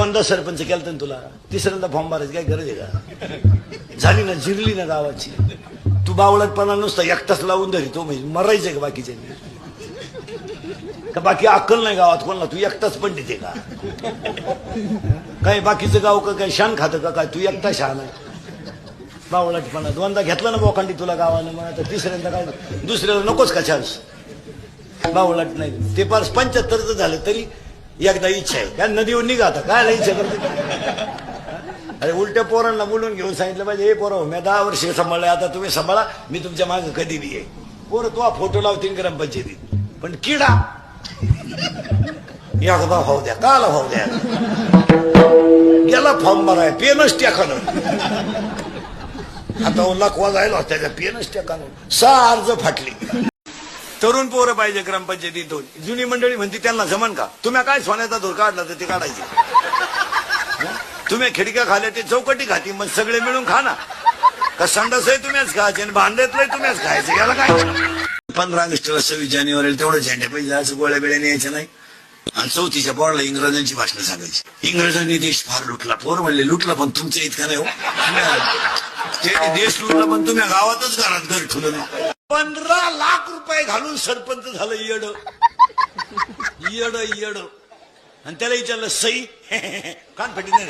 दोनदा सरपंच केलं ना तुला. तिसऱ्यांदा फॉर्म भरायची काय गरज आहे का? झाली ना जिरली ना गावाची. तू बावळटपणा नुसता एकटाच लावून धरी तो म्हणजे मरायचंय का बाकीच्यांनी का बाकी अक्कल नाही गावात कोणाला? तू एकटाच पंडित आहे का? काय बाकीचं गाव का काय? शान खातं का काय? तू एकटा शान आहे. बावळटपणा. दोनदा घेतला ना बोकांडी तुला गावानं मग आता तिसऱ्यांदा काय? दुसऱ्याला नकोच का चान्स बावळट नाही. ते फार पंच्याहत्तरचं झालं तरी एकदा इच्छा आहे. काय नदीवर निघा आता. काय इच्छा करते? अरे उलट्या पोरांना बोलून घेऊन सांगितलं पाहिजे हे पोरं मी दहा वर्ष सांभाळले आता तुम्ही सांभाळा मी तुमच्या मागे कधी बी आहे पोरं तू फोटो लावतील ग्रामपंचायतीत. पण किडा? एकदा भाऊ द्या काला भाऊ द्या. गेला फॉर्म भराय पेनच टाकानं आता लकवा जायला त्याच्या पेनच टाकानं सहा अर्ज फाटली. तरुण पोरं पाहिजे ग्रामपंचायतीत दोन. जुनी मंडळी म्हणते त्यांना जमन का? तुम्ही काय सोन्याचा धूर काढला तर ते काढायचे? तुम्ही खिडक्या खाल्या ते चौकटी खाती मग सगळे मिळून खा ना. का संडासही तुम्हीच खायचे आणि भांड्यातलंही तुम्हीच खायचे? याला काय? पंधरा ऑगस्टला सव्वीस जानेवारीला तेवढं झेंडे पाहिजे असं गोळ्या बिळ्या न्यायचं नाही. आणि चौथीच्या पोराला इंग्रजांची भाषणं सांगायची. इंग्रजांनी देश फार लुटला. पोर म्हणले लुटला पण तुमचं इतका नाही हो. ते देश लुटला पण तुम्ही गावातच घरात घर ठेवलं नाही. पंधरा लाख रुपये घालून सरपंच झालं येड. येड येड. आणि त्याला विचारलं सई कान फटी नाही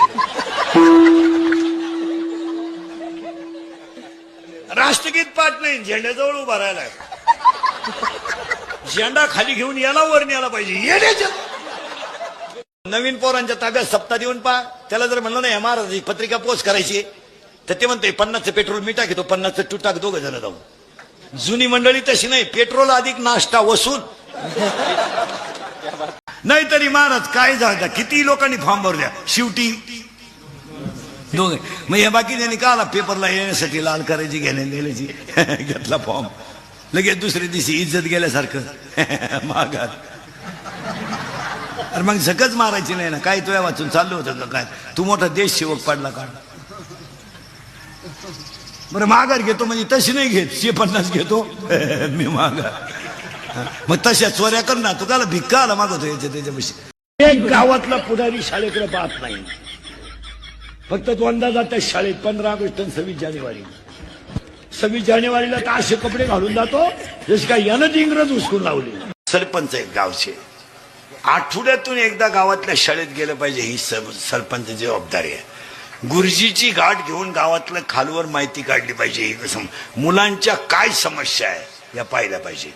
राष्ट्रगीत पाठ नाही झेंड्याजवळ उभा राहिलाय. झेंडा खाली घेऊन याला वर न्यायला पाहिजे. येण्याच्या नवीन पोरांच्या ताब्यात सप्ताह देऊन पा. त्याला जर म्हणलं नाही महाराज पत्रिका पोस्ट करायची तर ते म्हणते पन्नासचं पेट्रोल मी टाकतो पन्नासचं तू टाक दोघं जण जाऊन. जुनी मंडळी तशी नाही. पेट्रोल अधिक नाश्ता वसूल. नाहीतरी महाराज काय झालं? किती लोकांनी फॉर्म भरू द्या शेवटी. दोघे. मग या बाकी त्यांनी का आला? पेपरला येण्यासाठी लाल करायची घेण्या गेल्याची घेतला फॉर्म. लगेच दुसऱ्या दिवशी इज्जत गेल्यासारखं. मागात अरे मग झकच मारायची नाही ना? काय तुया वाचून चाललं होतं का काय? तू मोठा देश सेवक पडला काढला बरं माघार घेतो म्हणजे तशी नाही घेत शे पन्नास घेतो. मी माघार. मग तशा चोऱ्या कर ना तू त्याला भिक्का आला मागवतो याच्या त्याच्यापाशी. एक गावातला पुढारी शाळेकडे पाहत नाही. फक्त दोनदा जातात शाळेत पंधरा ऑगस्ट आणि सव्वीस जानेवारी. सव्वीस जानेवारीला तर असे कपडे घालून जातो जसे काय यानं ती इंग्रज उचकून लावली. सरपंच आहेत गावचे. आठवड्यातून एकदा गावातल्या शाळेत गेलं पाहिजे ही सर- सरपंच जबाबदारी आहे. गुरुजीची गाठ घेऊन गावातलं खालवर माहिती काढली पाहिजे. ही मुलांच्या काय समस्या आहे या पाहिल्या पाहिजे.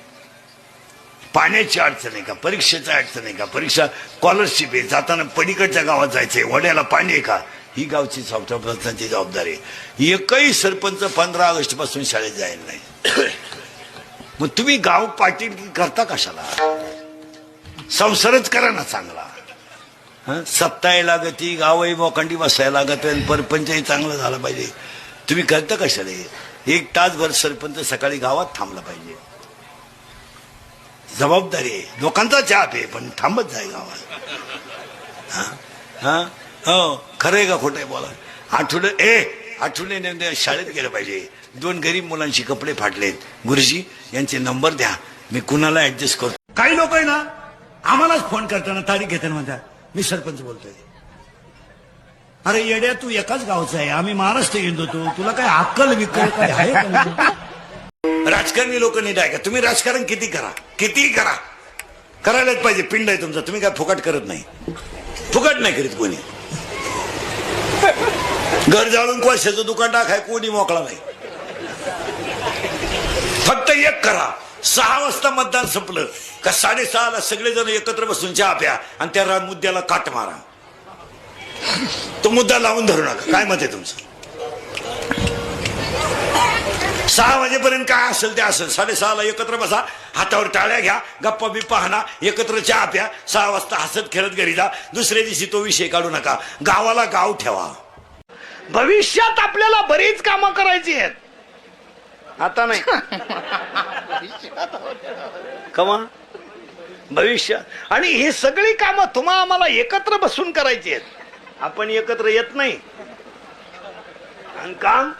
पाण्याची अडचण आहे का? परीक्षेची अडचण आहे का? परीक्षा स्कॉलरशिप आहे. जाताना पलीकडच्या गावात जायचंय. वड्याला पाणी आहे का? ही गावची सरपंचांची जबाबदारी आहे. एकही सरपंच पंधरा ऑगस्टपासून शाळेत जायला नाही. मग तुम्ही गाव पाटील करता कशाला? संसारच करा ना चांगला. सत्ताही लागती गावही मोकांडी बसायला लागत परपंचही चांगलं झालं पाहिजे. तुम्ही करता कशाला हे? एक तासभर सरपंच सकाळी गावात थांबला पाहिजे. जबाबदारी आहे. लोकांचा चाप आहे पण थांबत जाय गावात. हा? हा? हो खरं आहे का खोटं आहे बोला. आठवडे ए आठवडे नेमके शाळेत गेलं पाहिजे. दोन गरीब मुलांची कपडे फाटलेत. गुरुजी यांचे नंबर द्या. मी कुणाला ऍडजस्ट करतो? काही लोक आहे ना आम्हालाच फोन करताना तारीख घेताना म्हणतात. मी सरपंच बोलतोय. अरे येड्या तू एकाच गावचा आहे. आम्ही महाराष्ट्र हिंदू होतो तुला काय अक्कल विकल काय आहे का राजकारणी लोक नीट आहे का तुम्ही राजकारण किती करा? किती करा. करायलाच पाहिजे. पिंड आहे तुमचा. तुम्ही काय फुकट करत नाही. फुकट नाही करीत कोणी. घर जाळून कोळशाचं दुकान टाकाय कोणी मोकळा नाही. फक्त एक करा. सहा वाजता मतदान संपलं. का साडेसहाला सगळेजण एकत्र बसून चहा प्या आणि त्या रा- मुद्द्याला काट मारा. तो मुद्दा लावून धरू नका. काय मत आहे तुमचं? सहा वाजेपर्यंत काय असेल ते असेल. साडेसहाला एकत्र बसा हातावर टाळ्या घ्या गप्पा बिप्पा हाना एकत्र चहा प्या सहा वाजता हसत खेळत घरी जा. दुसऱ्या दिवशी तो विषय काढू नका. गावाला गाव ठेवा. भविष्यात आपल्याला बरीच कामं करायची आहेत. आता नाही. कमा. भविष्य. आणि ही सगळी कामं तुम्हा आम्हाला एकत्र बसून करायची आहेत. आपण एकत्र येत नाही. आणि काम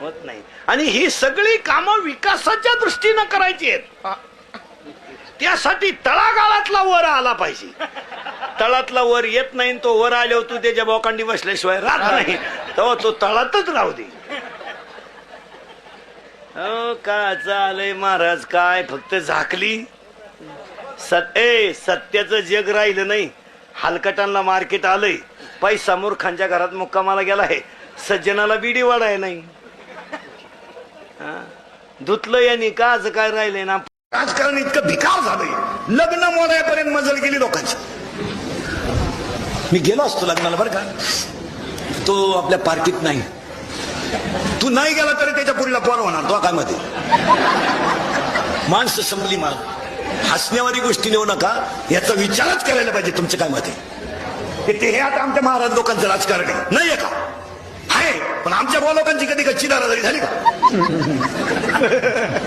होत नाही. आणि ही सगळी कामं विकासाच्या दृष्टीनं करायची आहेत. त्यासाठी तळागाळातला वर आला पाहिजे. तळातला वर येत नाही तो वर आल्यावर तू त्याच्या बोकांडी बसल्याशिवाय राहत नाही. तेव्हा तो तळातच राहू दे. हो का चालय महाराज? काय फक्त झाकली? सत ए सत्याचं जग राहिलं नाही. हलकटांना मार्केट आलंय. पैसा मूर्खांच्या घरात मुक्कामाला गेला आहे. सज्जनाला बिडी वाढाय नाही. हा? धुतलं यांनी का आज काय राहिलंय ना? राजकारण इतकं भिकार झालंय. लग्न मोडायपर्यंत मजल गेली लोकांची. मी गेलो असतो लग्नाला बरं का. तो आपल्या पार्टीत नाही. तू नाही गेला तरी त्याच्या पुढला कोण होणार? तो काय मध्ये माणसं संपली मला. हसण्यावारी गोष्टी नेऊ नका. याचा विचारच करायला पाहिजे तुमच्या काय मध्ये ते- हे आता आमच्या महाराज लोकांचं राजकारण आहे. नाही का? आहे. पण आमच्या भाऊ लोकांची कधी कच्ची दारादारी झाली का?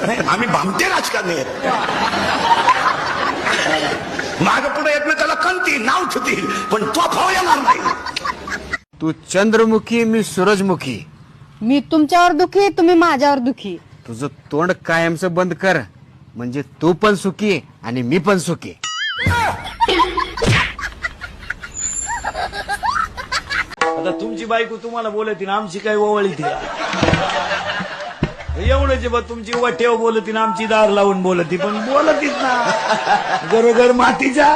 नाही, आम्ही भामटे राजकारणी आहेत. माग पुढे एकमेकाला कंती नाव ठेवतील. पण तो भाव येणार नाही. तू चंद्रमुखी मी सूरजमुखी. मी तुमच्यावर दुखी तुम्ही माझ्यावर दुखी तुझं तोंड कायमचं बंद कर. म्हणजे तू पण सुखी आणि मी पण सुखी. आता तुमची बायको तुम्हाला बोलती ना आमची काय ओवळी ती एवढं जे बा तुमची वटेव बोलती ना आमची दार लावून बोलती पण बोलतीच ना. गरोगर मातीच्या